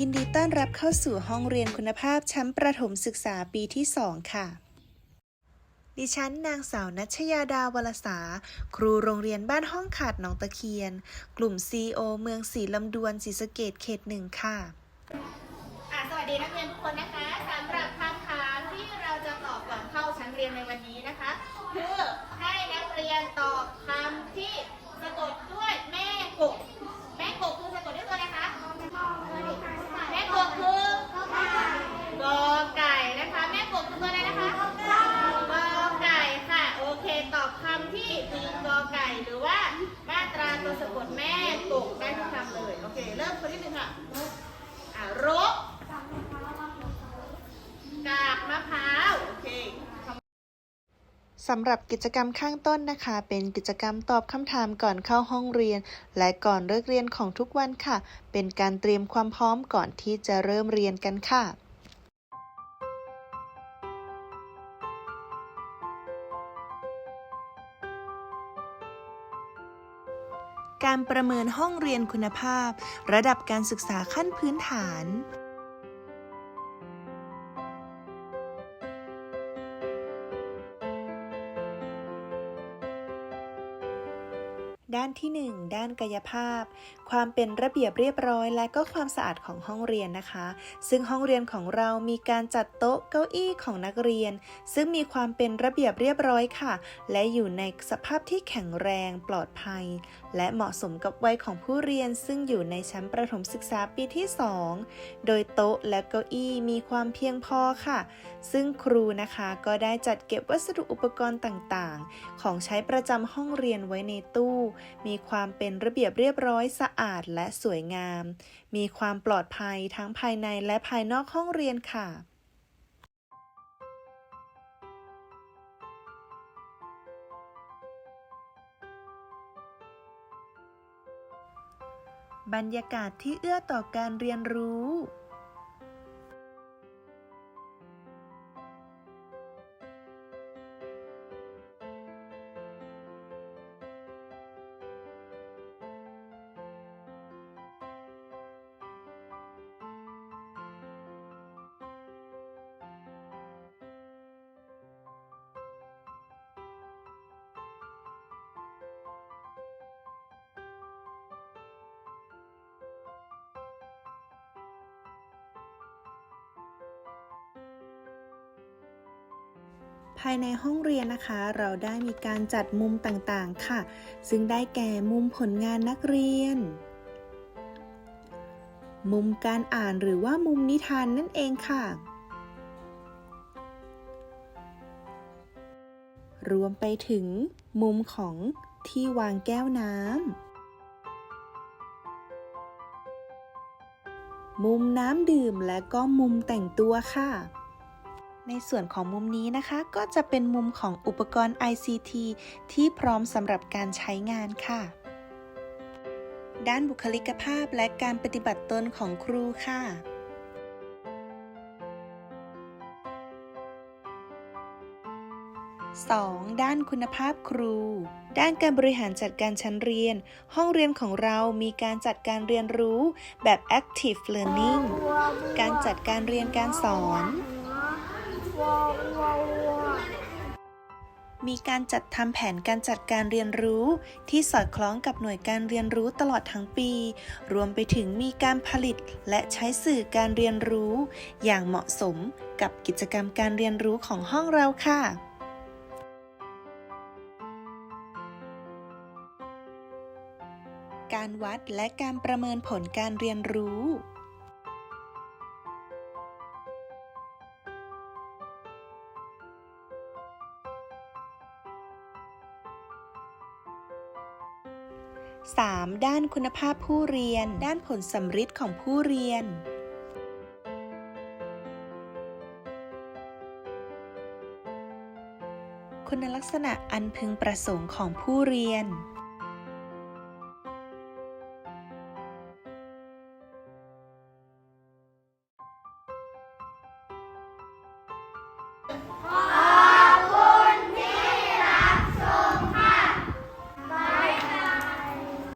ยินดีต้อนรับเข้าสู่ห้องเรียนคุณภาพชั้นประถมศึกษาปีที่ 2 ค่ะ ดิฉันนางสาวนัชยาดาวรสา ครูโรงเรียนบ้านห้องขาดหนองตะเคียน กลุ่ม CO เมืองสีลำดวนศรีสะเกดเขตหนึ่งค่ะะสวัสดีนักเรียนทุกคนนะคะสำหรับคำถามที่เราจะตอบก่อนเข้าชั้นเรียนในวันนี้นะคะ คือให้นักเรียนตอบคำที่สะกดด้วยแม่กบแม่กบคือสะกดด้วยตัวอะไรคะแม่กบคือกอไก่นะคะ แม่กบคือตัวอะไรนะคะกอไก่ค่ะ โอเคตอบคำที่มีกอไก่หรือว่ามาตราตัวสะกดแม่กบได้ทุกคำเลยโอเค เริ่มคนที่หนึ่งค่ะ อะรกกากมะพร้าว โอเค สำหรับกิจกรรมข้างต้นนะคะ เป็นกิจกรรมตอบคำถามก่อนเข้าห้องเรียน และก่อนเลิกเรียนของทุกวันค่ะ เป็นการเตรียมความพร้อมก่อนที่จะเริ่มเรียนกันค่ะการประเมินห้องเรียนคุณภาพ ระดับการศึกษาขั้นพื้นฐาน ด้านที่ 1 ด้านกายภาพความเป็นระเบียบเรียบร้อย และก็ความสะอาดของห้องเรียนนะคะ ซึ่งห้องเรียนของเรามีการจัดโต๊ะเก้าอี้ของนักเรียน ซึ่งมีความเป็นระเบียบเรียบร้อยค่ะ และอยู่ในสภาพที่แข็งแรงปลอดภัย และเหมาะสมกับวัยของผู้เรียน ซึ่งอยู่ในชั้นประถมศึกษาปีที่ 2 โดยโต๊ะและเก้าอี้มีความเพียงพอค่ะ ซึ่งครูนะคะก็ได้จัดเก็บวัสดุอุปกรณ์ต่างๆ ของใช้ประจำห้องเรียนไว้ในตู้ มีความเป็นระเบียบเรียบร้อยสะอาดอาดและสวยงาม มีความปลอดภัยทั้งภายในและภายนอกห้องเรียนค่ะบรรยากาศที่เอื้อต่อการเรียนรู้ายในห้องเรียนนะคะ เราได้มีการจัดมุมต่างๆค่ะ ซึ่งได้แก่มุมผลงานนักเรียน มุมการอ่านหรือว่ามุมนิทานนั่นเองค่ะ รวมไปถึง มุมของที่วางแก้วน้ำ มุมน้ำดื่มและก็มุมแต่งตัวค่ะ ในส่วนของมุมนี้นะคะ ก็จะเป็นมุมของอุปกรณ์ ICT ที่พร้อมสำหรับการใช้งานค่ะ ด้านบุคลิกภาพและการปฏิบัติตนของครูค่ะ 2. ด้านคุณภาพครู ด้านการบริหารจัดการชั้นเรียน ห้องเรียนของเรามีการจัดการเรียนรู้แบบ active learning การจัดการเรียนการสอน มีการจัดทำแผนการจัดการเรียนรู้ที่สอดคล้องกับหน่วยการเรียนรู้ตลอดทั้งปี รวมไปถึงมีการผลิตและใช้สื่อการเรียนรู้ อย่างเหมาะสมกับกิจกรรมการเรียนรู้ของห้องเราค่ะการวัดและการประเมินผลการเรียนรู้ 3. ด้านคุณภาพผู้เรียน ด้านผลสัมฤทธิ์ของผู้เรียน คุณลักษณะอันพึงประสงค์ของผู้เรียน